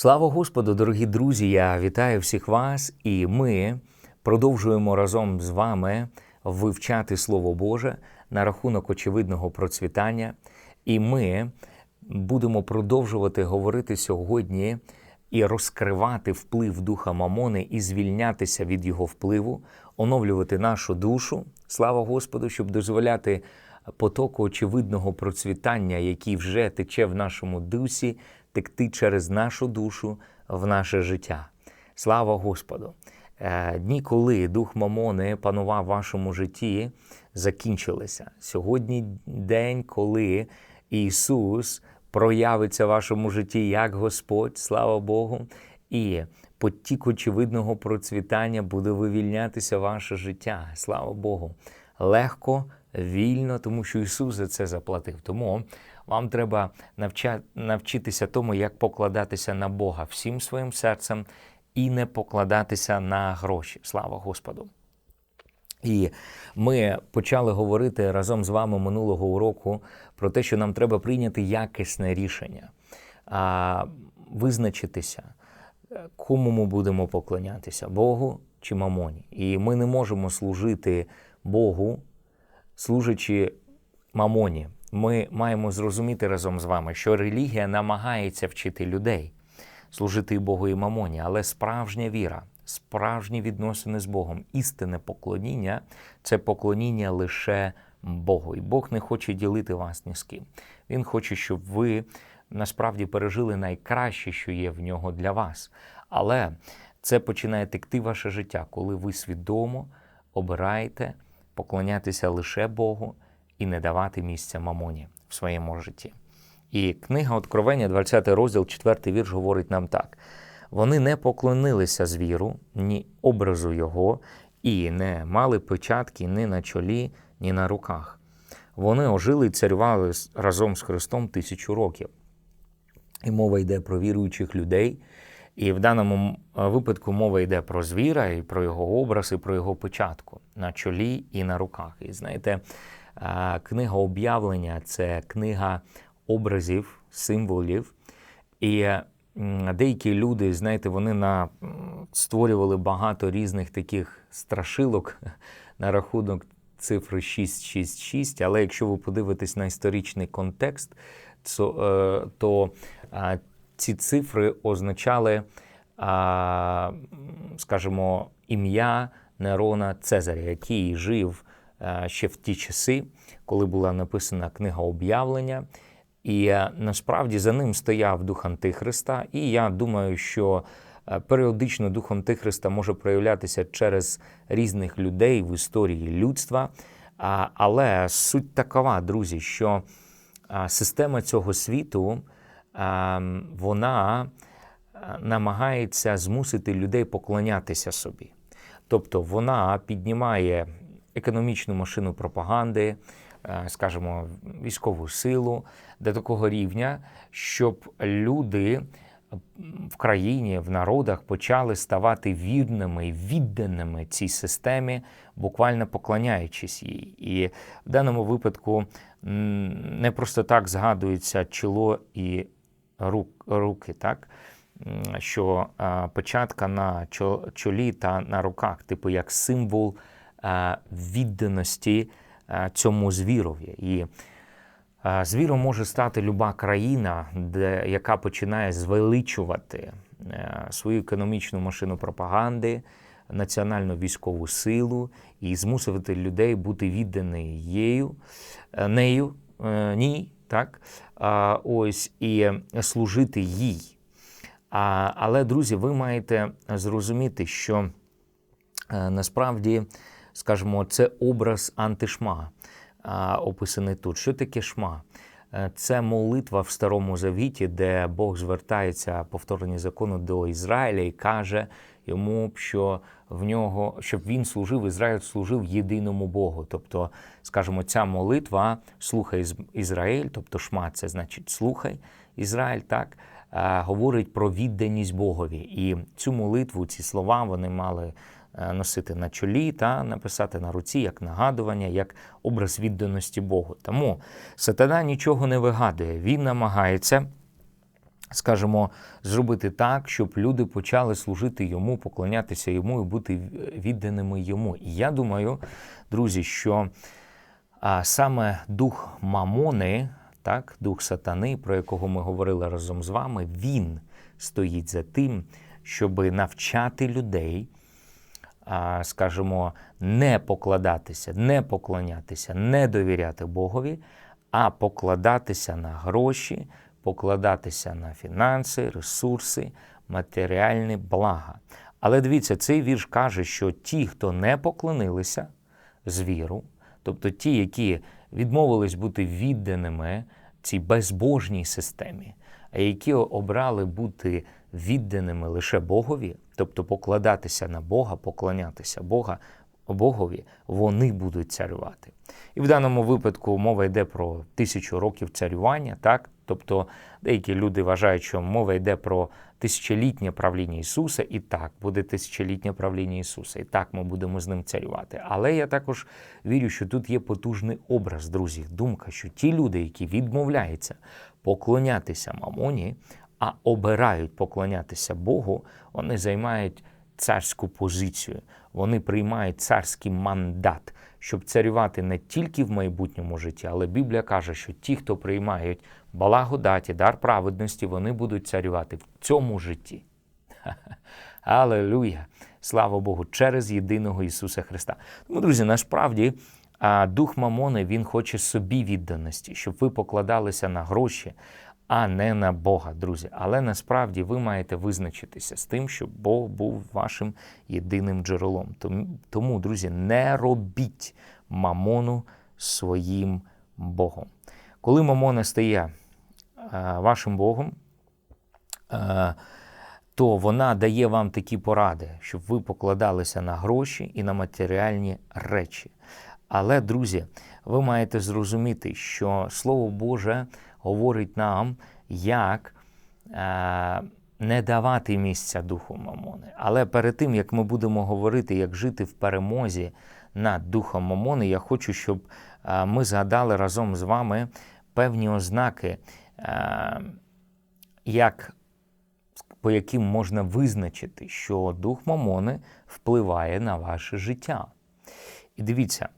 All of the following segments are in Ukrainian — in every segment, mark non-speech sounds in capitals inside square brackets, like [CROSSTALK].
Слава Господу, дорогі друзі! Я вітаю всіх вас, і ми продовжуємо разом з вами вивчати Слово Боже на рахунок очевидного процвітання. І ми будемо продовжувати говорити сьогодні і розкривати вплив духа Мамони і звільнятися від його впливу, оновлювати нашу душу. Слава Господу, щоб дозволяти потоку очевидного процвітання, який вже тече в нашому дусі, текти через нашу душу в наше життя. Слава Господу! Е, Дні, коли дух Мамони панував в вашому житті, закінчилися. Сьогодні день, коли Ісус проявиться в вашому житті як Господь, слава Богу, і потік очевидного процвітання буде вивільнятися ваше життя. Слава Богу. Легко, вільно, тому що Ісус за це заплатив. Тому вам треба навча... навчитися тому, як покладатися на Бога всім своїм серцем і не покладатися на гроші. Слава Господу! І ми почали говорити разом з вами минулого уроку про те, що нам треба прийняти якісне рішення, визначитися, кому ми будемо поклонятися Богу чи мамоні. І ми не можемо служити Богу, служачи мамоні. Ми маємо зрозуміти разом з вами, що релігія намагається вчити людей служити Богу і мамоні, але справжня віра, справжні відносини з Богом, істинне поклоніння це поклоніння лише Богу. І Бог не хоче ділити вас ні з ким. Він хоче, щоб ви насправді пережили найкраще, що є в нього для вас. Але це починає текти ваше життя, коли ви свідомо обираєте поклонятися лише Богу і не давати місця мамоні в своєму житті. І книга Откровення, 20 розділ, 4 вірш, говорить нам так: вони не поклонилися звіру, ні образу його, і не мали печатки ні на чолі, ні на руках. Вони ожили і царювали разом з Христом тисячу років. І мова йде про віруючих людей. І в даному випадку мова йде про звіра, і про його образ, і про його печатку на чолі і на руках. І знаєте, книга об'явлення це книга образів, символів. І деякі люди, знаєте, вони на створювали багато різних таких страшилок [LAUGHS] на рахунок цифри 666, але якщо ви подивитесь на історичний контекст, то, то ці цифри означали, скажімо, ім'я Нерона Цезаря, який жив ще в ті часи, коли була написана книга об'явлення. І е, насправді за ним стояв дух Антихриста. І я думаю, що е, періодично дух Антихриста може проявлятися через різних людей в історії людства. Але суть такова, друзі, що система цього світу вона намагається змусити людей поклонятися собі. Тобто вона піднімає економічну машину пропаганди. Е, скажімо, військову силу до такого рівня, щоб люди в країні, в народах почали ставати вірними відданими цій системі, буквально поклоняючись їй. І в даному випадку не просто так згадується чоло і руки, так? Що початка на чолі та на руках, типу як символ відданості Е, цьому звірові. І е, звіром може стати люба країна, де, яка починає звеличувати е, свою економічну машину пропаганди, національну військову силу і змусити людей бути відданою нею, ні, так, ось і служити їй. Але, друзі, ви маєте зрозуміти, що насправді скажімо, це образ антишма, описаний тут. Що таке шма? Е, це молитва в Старому Завіті, де Бог звертається повторення закону до Ізраїля і каже йому, що в нього, щоб він служив, Ізраїль служив єдиному Богу. Тобто, скажімо, ця молитва слухай Ізраїль, тобто шма, це значить слухай Ізраїль, так говорить про відданість Богові. І цю молитву, ці слова вони мали Е, носити на чолі та написати на руці як нагадування, як образ відданості Богу. Тому сатана нічого не вигадує, він намагається скажімо, зробити так, щоб люди почали служити йому, поклонятися йому і бути відданими йому. І я думаю, друзі, що саме дух Мамони, так, дух сатани, про якого ми говорили разом з вами, він стоїть за тим, щоб навчати людей. Скажімо, не покладатися, не поклонятися, не довіряти Богові, а покладатися на гроші, покладатися на фінанси, ресурси, матеріальні блага. Але дивіться, цей вірш каже, що ті, хто не поклонилися з віру, тобто ті, які відмовились бути відданими цій безбожній системі, а які обрали бути відданими лише Богові, тобто покладатися на Бога, поклонятися Бога, Богові, вони будуть царювати. І в даному випадку мова йде про тисячу років царювання, так? Тобто деякі люди вважають, що мова йде про тисячолітнє правління Ісуса, і так буде тисячолітнє правління Ісуса, і так ми будемо з ним царювати. Але я також вірю, що тут є потужний образ, друзі, думка, що ті люди, які відмовляються поклонятися мамоні, а обирають поклонятися Богу, вони займають царську позицію, вони приймають царський мандат, щоб царювати не тільки в майбутньому житті, але Біблія каже, що ті, хто приймають благодаті, дар праведності, вони будуть царювати в цьому житті. [LAUGHS] Алелуя! Слава Богу, через єдиного Ісуса Христа. Тому, друзі, насправді. Дух Мамони він хоче собі відданості, щоб ви покладалися на гроші, а не на Бога, друзі. Але насправді ви маєте визначитися з тим, щоб Бог був вашим єдиним джерелом. Тому, друзі, не робіть мамону своїм Богом. Коли мамона стає вашим Богом, то вона дає вам такі поради, щоб ви покладалися на гроші і на матеріальні речі. Але, друзі, ви маєте зрозуміти, що Слово Боже говорить нам, як е, не давати місця духу Мамони. Але перед тим, як ми будемо говорити, як жити в перемозі над духом Мамони, я хочу, щоб е, ми згадали разом з вами певні ознаки, е, як по яким можна визначити, що дух Мамони впливає на ваше життя. І дивіться,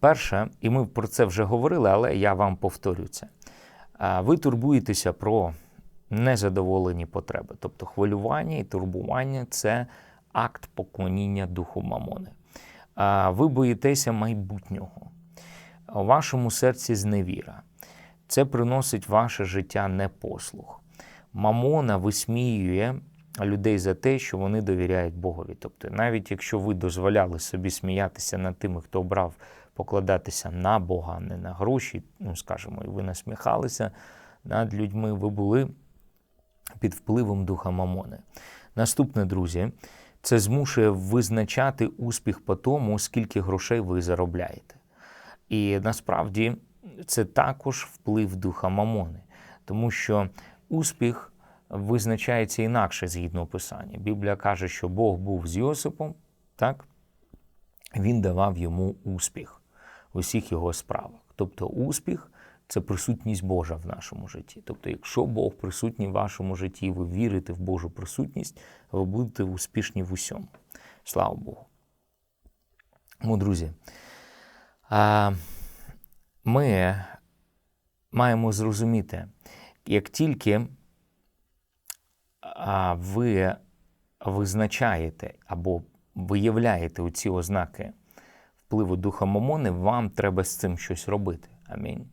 перше, і ми про це вже говорили, але я вам повторю це ви турбуєтеся про незадоволені потреби. Тобто хвилювання і турбування це акт поклоніння духу Мамони. Ви боїтеся майбутнього, у вашому серці зневіра. Це приносить ваше життя непослух. Мамона висміює людей за те, що вони довіряють Богові. Тобто, навіть якщо ви дозволяли собі сміятися над тими, хто обрав покладатися на Бога, не на гроші. Ну, скажімо, і ви насміхалися над людьми, ви були під впливом духа Мамони. Наступне, друзі, це змушує визначати успіх по тому, скільки грошей ви заробляєте. І насправді це також вплив духа Мамони, тому що успіх визначається інакше згідно писання. Біблія каже, що Бог був з Йосипом, так? він давав йому успіх усіх його справах. Тобто успіх це присутність Божа в нашому житті. Тобто, якщо Бог присутній в вашому житті, ви вірите в Божу присутність, ви будете успішні в усьому. Слава Богу. Ну, друзі, ми маємо зрозуміти, як тільки ви визначаєте або виявляєте оці ознаки впливу духа Мамони, вам треба з цим щось робити. Амінь.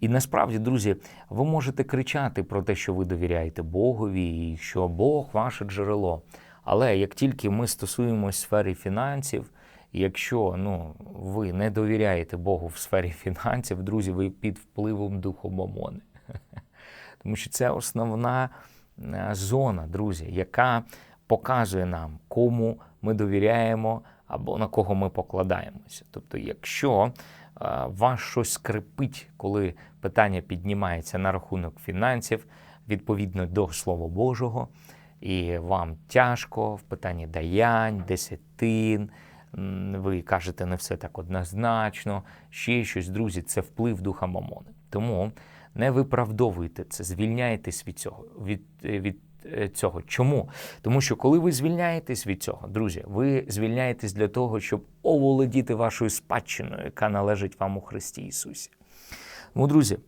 І насправді, друзі, ви можете кричати про те, що ви довіряєте Богові, і що Бог ваше джерело. Але як тільки ми стосуємося сфери фінансів, якщо ну, ви не довіряєте Богу в сфері [LAUGHS] фінансів, друзі, ви під впливом духу Мамони. [LAUGHS] Тому що це основна е, зона, друзі, яка показує нам, кому ми довіряємо або на кого ми покладаємося. Тобто, якщо вас щось скрипить, коли питання піднімається на рахунок фінансів відповідно до Слова Божого, і вам тяжко в питанні даянь, десятин, ви кажете, не все так однозначно, ще щось, друзі, це вплив духа Мамони. Тому не виправдовуйте це, звільняйтесь від цього. Від, від е, цього. Чому? Тому що коли ви звільняєтесь від цього, друзі, ви звільняєтесь для того, щоб оволодіти вашою спадщиною, яка належить вам у Христі Ісусі. Тому, друзі,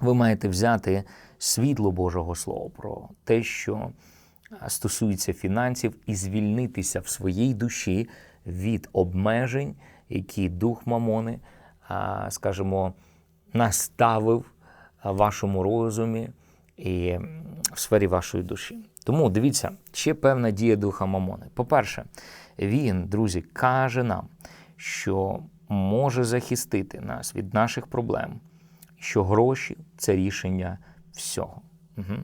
ви маєте взяти світло Божого Слова про те, що стосується фінансів, і звільнитися в своїй душі від обмежень, які дух Мамони, скажімо, наставив вашому розумі і в сфері вашої душі. Тому дивіться, ще певна дія духа Мамони. По-перше, він, друзі, каже нам, що може захистити нас від наших проблем, що гроші це рішення всього. Угу.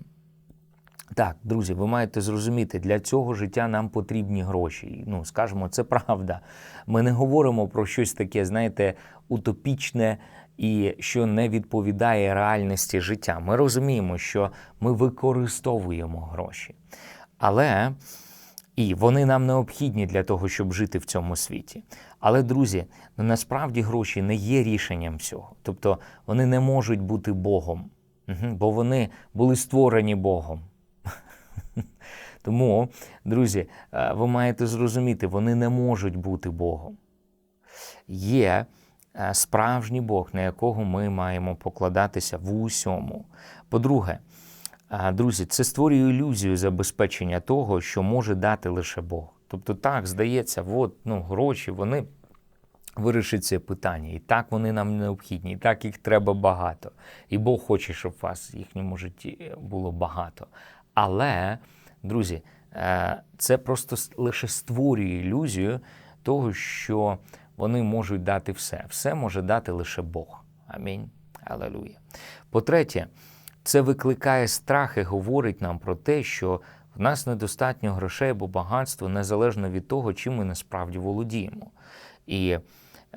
Так, друзі, ви маєте зрозуміти, для цього життя нам потрібні гроші. Ну, скажімо, це правда. Ми не говоримо про щось таке, знаєте, утопічне і що не відповідає реальності життя. Ми розуміємо, що ми використовуємо гроші. Але і вони нам необхідні для того, щоб жити в цьому світі. Але, друзі, ну насправді гроші не є рішенням всього. Тобто вони не можуть бути Богом, бо вони були створені Богом. [LAUGHS] Тому, друзі, е, ви маєте зрозуміти, вони не можуть бути Богом. Є справжній Бог, на якого ми маємо покладатися в усьому. По-друге, е, друзі, це створює ілюзію забезпечення того, що може дати лише Бог. Тобто, так, здається, от, ну, гроші, вони вирішать це питання. І так вони нам необхідні, і так їх треба багато. І Бог хоче, щоб у вас в їхньому житті було багато. Але, друзі, е, це просто лише створює ілюзію того, що вони можуть дати все. Все може дати лише Бог. Амінь. Алелуя. По-третє, це викликає страх і говорить нам про те, що в нас недостатньо грошей або багатства незалежно від того, чим ми насправді володіємо. І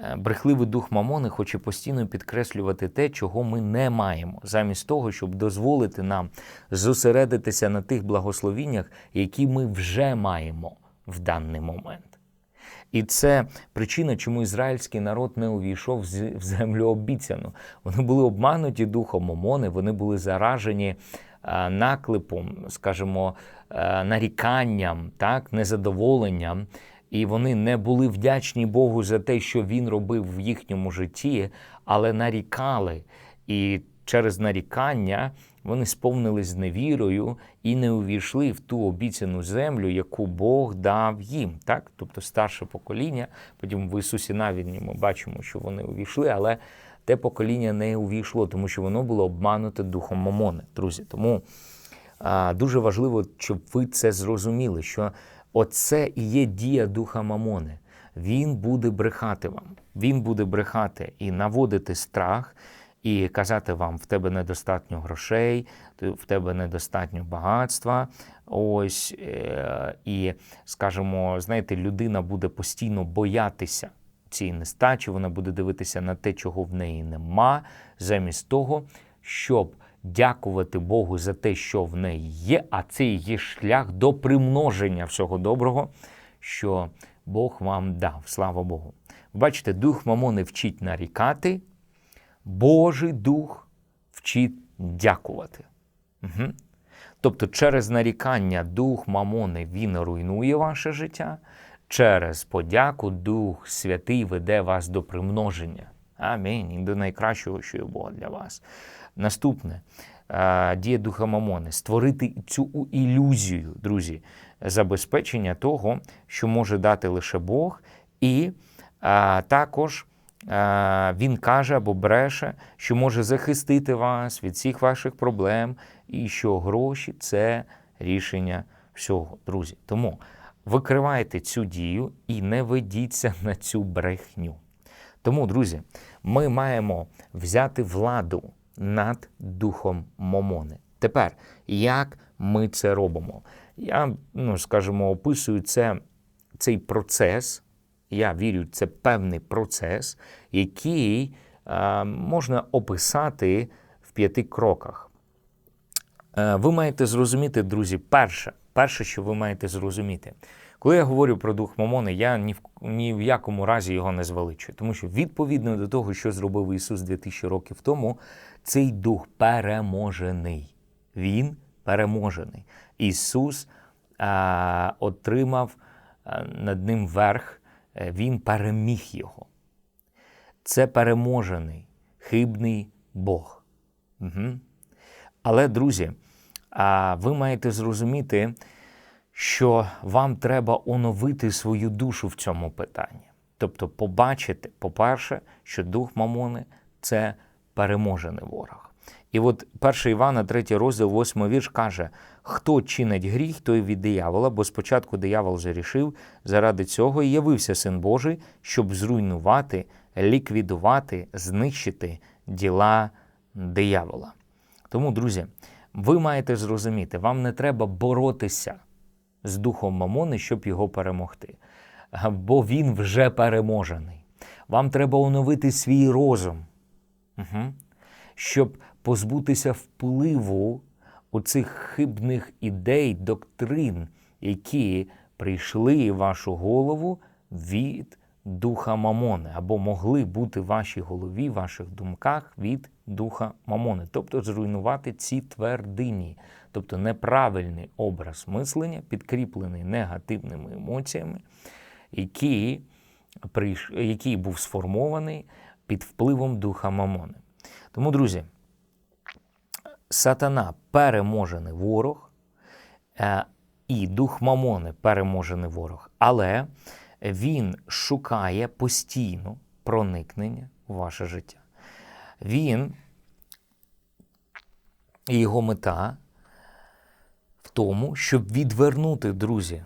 Е, брехливий дух Мамони хоче постійно підкреслювати те, чого ми не маємо, замість того, щоб дозволити нам зосередитися на тих благословіннях, які ми вже маємо в даний момент. І це причина, чому ізраїльський народ не увійшов в землю обіцяну. Вони були обмануті духом Мамони, вони були заражені наклепом, скажімо, наріканням, так, незадоволенням і вони не були вдячні Богу за те, що він робив в їхньому житті, але нарікали. І через нарікання вони сповнились невірою і не увійшли в ту обіцяну землю, яку Бог дав їм. Так? Тобто старше покоління, потім в Ісусі Навідні ми бачимо, що вони увійшли, але те покоління не увійшло, тому що воно було обмануте духом Мамони, друзі. Тому а, дуже важливо, щоб ви це зрозуміли. що Оце і є дія духа Мамони. Він буде брехати вам. Він буде брехати і наводити страх, і казати вам, в тебе недостатньо грошей, в тебе недостатньо багатства. Ось е, і скажімо, знаєте, людина буде постійно боятися цієї нестачі, вона буде дивитися на те, чого в неї нема, замість того, щоб дякувати Богу за те, що в неї є, а це є шлях до примноження всього доброго, що Бог вам дав. Слава Богу. Бачите, дух Мамони вчить нарікати, Божий дух вчить дякувати. Угу. Тобто, через нарікання дух Мамони він руйнує ваше життя, через подяку Дух Святий веде вас до примноження. Амінь. І до найкращого, що є Бога для вас. Наступне дія духа Мамони створити цю ілюзію, друзі, забезпечення того, що може дати лише Бог, і а, також а, він каже або бреше, що може захистити вас від всіх ваших проблем, і що гроші це рішення всього, друзі. Тому викривайте цю дію і не ведіться на цю брехню. Тому, друзі, ми маємо взяти владу над духом Момони. Тепер, як ми це робимо? Я, ну, скажімо, описую це, цей процес. Я вірю, це певний процес, який е, можна описати в п'яти кроках. Е, ви маєте зрозуміти, друзі, перше, перше, що ви маєте зрозуміти, Коли я говорю про дух Мамони, я ні в, ні в якому разі його не звеличую, тому що відповідно до того, що зробив Ісус 2000 років тому, цей дух переможений. Він переможений. Ісус а, отримав а, над ним верх, е, Він переміг його. Це переможений, хибний Бог. Угу. Але, друзі, ви маєте зрозуміти, що вам треба оновити свою душу в цьому питанні. Тобто, побачити, по-перше, що дух Мамони це переможений ворог. І от 1 Івана, 3 розділ, 8 вірш каже: хто чинить гріх, той від диявола, бо спочатку диявол зарішив, заради цього і явився син Божий, щоб зруйнувати, ліквідувати, знищити діла диявола. Тому, друзі, ви маєте зрозуміти, вам не треба боротися з духом Мамони, щоб його перемогти. Бо він вже переможений. Вам треба оновити свій розум, щоб позбутися впливу оцих хибних ідей, доктрин, які прийшли в вашу голову від духа Мамони, або могли бути в вашій голові, в ваших думках від духа Мамони, тобто зруйнувати ці твердині, тобто неправильний образ мислення, підкріплений негативними емоціями, який, який був сформований під впливом духа Мамони. Тому, друзі, сатана переможений ворог, е, і дух Мамони переможений ворог, але він шукає постійно проникнення в ваше життя. Він його мета в тому, щоб відвернути, друзі,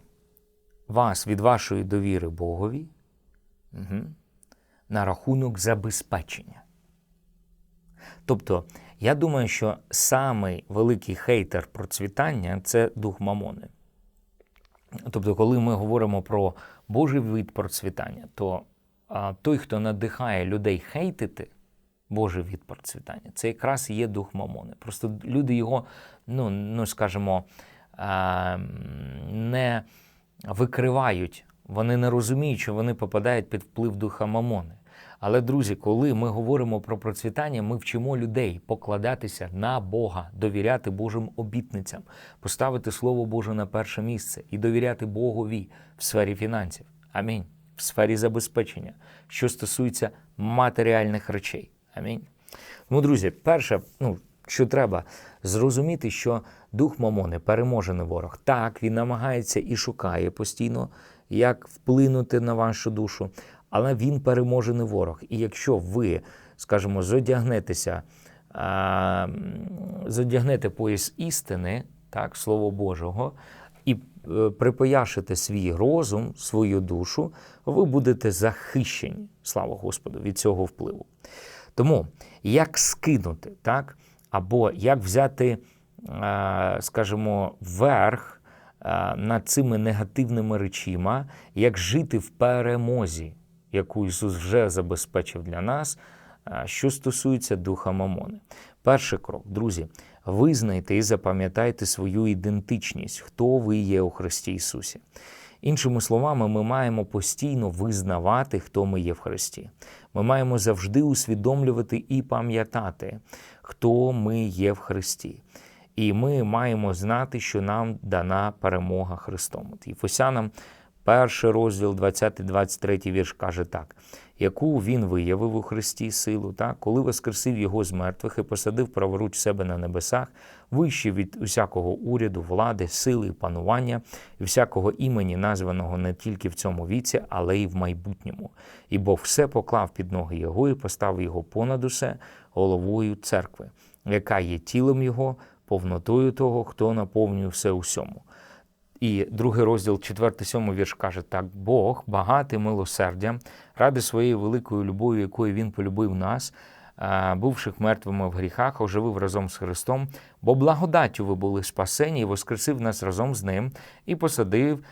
вас від вашої довіри Богові угу, на рахунок забезпечення. Тобто, я думаю, що самий великий хейтер процвітання це дух Мамони. Тобто, коли ми говоримо про Божий вид процвітання, то а, той, хто надихає людей хейтити Божий від процвітання, це якраз є дух Мамони. Просто люди його, ну, ну скажімо, а, не викривають, вони не розуміють, що вони попадають під вплив духа Мамони. Але, друзі, коли ми говоримо про процвітання, ми вчимо людей покладатися на Бога, довіряти Божим обітницям, поставити Слово Боже на перше місце і довіряти Богові в сфері фінансів. Амінь. В сфері забезпечення, що стосується матеріальних речей. Амінь. Тому, друзі, перше, ну, що треба зрозуміти, що дух Мамони переможений ворог. Так, він намагається і шукає постійно, як вплинути на вашу душу але він переможений ворог. І якщо ви, скажімо, зодягнетеся, зодягнете пояс істини, так, Слово Божого, і е, припояшите свій розум, свою душу, ви будете захищені, слава Господу, від цього впливу. Тому як скинути, так, або як взяти, скажімо, верх над цими негативними речима, як жити в перемозі яку Ісус вже забезпечив для нас, що стосується духа Мамони. Перший крок, друзі, визнайте і запам'ятайте свою ідентичність, хто ви є у Христі Ісусі. Іншими словами, ми маємо постійно визнавати, хто ми є в Христі. Ми маємо завжди усвідомлювати і пам'ятати, хто ми є в Христі. І ми маємо знати, що нам дана перемога Христом. От Єфосянам Перший розділ, 20-23 вірш каже так: яку він виявив у Христі силу, так? коли воскресив його з мертвих і посадив праворуч себе на небесах, вище від усякого уряду, влади, сили і панування, і всякого імені, названого не тільки в цьому віці, але й в майбутньому. І Бог все поклав під ноги Його і поставив його понад усе головою церкви, яка є тілом Його, повнотою того, хто наповнює все усьому. І другий розділ, 4-7 вірш каже так: Бог багатий милосердям, ради своєї великої любові, якою Він полюбив нас, бувших мертвими в гріхах, оживив разом з Христом, бо благодаттю ви були спасені, і воскресив нас разом з Ним і посадив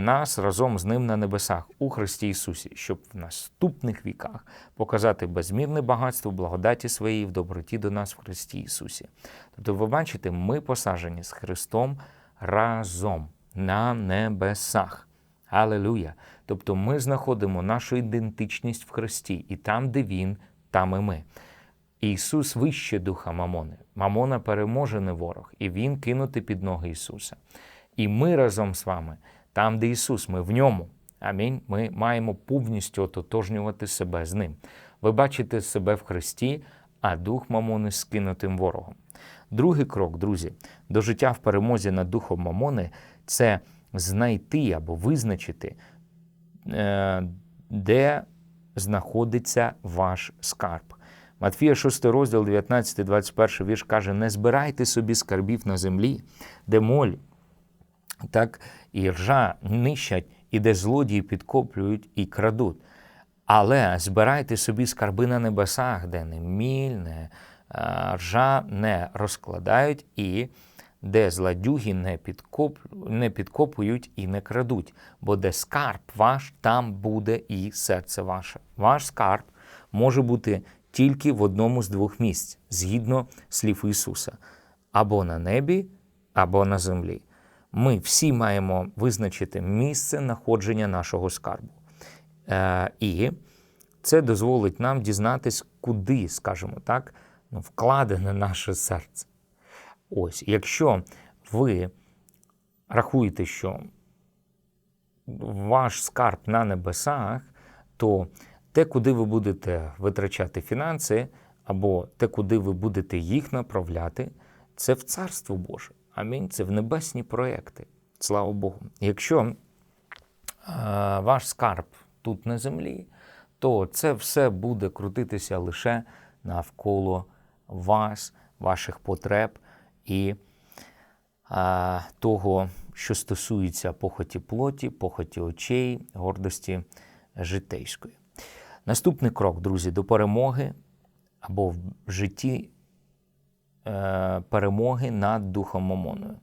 нас разом з Ним на небесах у Христі Ісусі, щоб в наступних віках показати безмірне багатство благодаті своєї в доброті до нас в Христі Ісусі. Тобто, ви бачите, ми посаджені з Христом разом на небесах. Алелуя! Тобто ми знаходимо нашу ідентичність в Христі, і там, де Він, там і ми. Ісус вище духа Мамони. Мамона переможений ворог, і Він кинутий під ноги Ісуса. І ми разом з вами, там, де Ісус, ми в ньому. Амінь. Ми маємо повністю ототожнювати себе з Ним. Ви бачите себе в Христі, а дух Мамони скинутим ворогом. Другий крок, друзі, до життя в перемозі над духом Мамони це знайти або визначити, е, де знаходиться ваш скарб. Матфія 6 розділ, 19, 21 вірш каже: не збирайте собі скарбів на землі, де моль, так і ржа нищать, і де злодії підкоплюють і крадуть. Але збирайте собі скарби на небесах, де не міль, не ржа не розкладають, і де зладюги не, підкоп, не підкопують і не крадуть. Бо де скарб ваш, там буде і серце ваше. Ваш скарб може бути тільки в одному з двох місць, згідно слів Ісуса, або на небі, або на землі. Ми всі маємо визначити місце знаходження нашого скарбу. Е, І це дозволить нам дізнатись, куди, скажімо так, ну, вкладене наше серце. Ось, якщо ви рахуєте, що ваш скарб на небесах, то те, куди ви будете витрачати фінанси, або те, куди ви будете їх направляти, це в Царство Боже. Амінь. Це в небесні проекти. Слава Богу. Якщо е, ваш скарб тут на землі, то це все буде крутитися лише навколо вас, ваших потреб і е, того, що стосується похоті плоті, похоті очей, гордості житейської. Наступний крок, друзі, до перемоги або в житті е, перемоги над Духом Мамоною.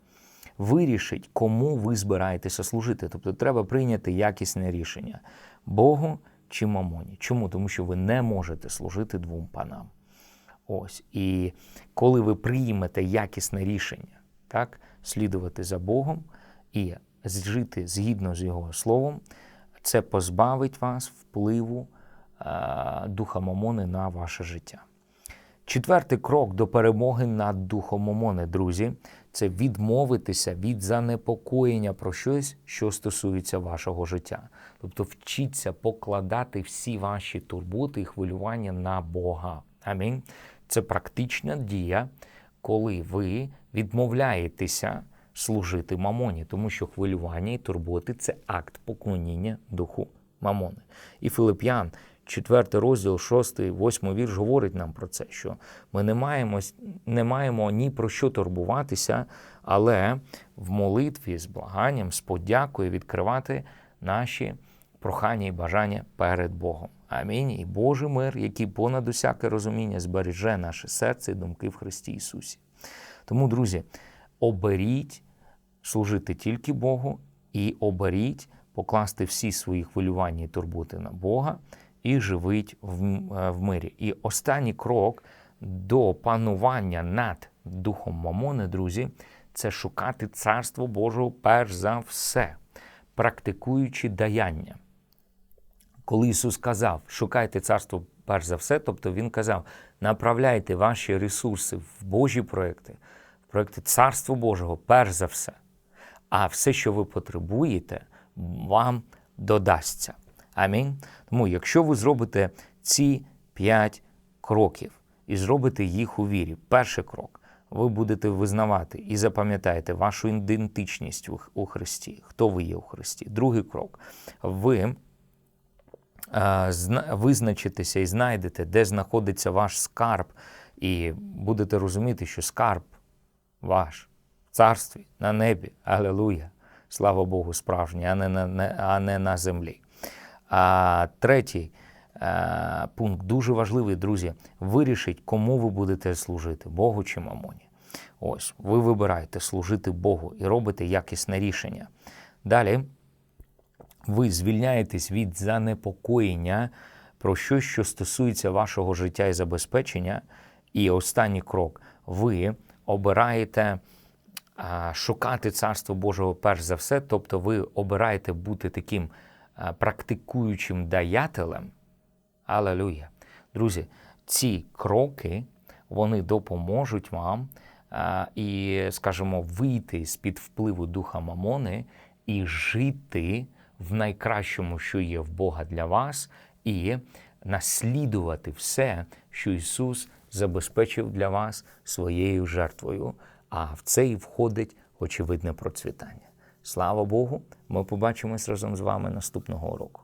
Вирішить, кому ви збираєтеся служити. Тобто треба прийняти якісне рішення Богу чи Мамоні. Чому? Тому що ви не можете служити двом панам. Ось. І коли ви приймете якісне рішення, так, слідувати за Богом і жити згідно з Його словом, це позбавить вас впливу. Е, духа Мамони на ваше життя. Четвертий крок до перемоги над духом Мамони, друзі, це відмовитися від занепокоєння про щось, що стосується вашого життя. Тобто вчіться покладати всі ваші турботи і хвилювання на Бога. Амінь. Це практична дія, коли ви відмовляєтеся служити мамоні, тому що хвилювання і турботи це акт поклоніння духу мамони. І Филип'ян. Четвертий розділ, шостий, восьмий вірш говорить нам про це, що ми не маємо не маємо ні про що турбуватися, але в молитві з благанням, з подякою відкривати наші прохання і бажання перед Богом. Амінь. І Божий мир, який понад усяке розуміння збереже наше серце і думки в Христі Ісусі. Тому, друзі, оберіть служити тільки Богу і оберіть покласти всі свої хвилювання і турботи на Бога і живить в, е, в мирі. І останній крок до панування над духом Мамони, друзі, це шукати царство Божого перш за все, практикуючи даяння. Коли Ісус сказав, шукайте царство перш за все, тобто Він казав, направляйте ваші ресурси в Божі проекти, в проекти Царства Божого перш за все. А все, що ви потребуєте, вам додасться. Амінь. Тому, якщо ви зробите ці п'ять кроків і зробите їх у вірі, перший крок, ви будете визнавати і запам'ятаєте вашу ідентичність у Христі, хто ви є у Христі. Другий крок, ви визначитеся і знайдете, де знаходиться ваш скарб, і будете розуміти, що скарб ваш в царстві на небі. Алелуя! Слава Богу, справжній, а не на, а не на землі. А третій е, пункт дуже важливий, друзі. Вирішіть, кому ви будете служити Богу чи мамоні. Ось, ви вибираєте служити Богу і робите якісне рішення. Далі ви звільняєтесь від занепокоєння про щось, що стосується вашого життя і забезпечення. І останній крок ви обираєте шукати Царство Божого перш за все, тобто ви обираєте бути таким практикуючим даятелем. Алелуя. Друзі, ці кроки вони допоможуть вам і, скажімо, вийти з-під впливу духа Мамони і жити в найкращому, що є в Бога для вас, і наслідувати все, що Ісус забезпечив для вас своєю жертвою. А в це і входить очевидне процвітання. Слава Богу! Ми побачимось разом з вами наступного року.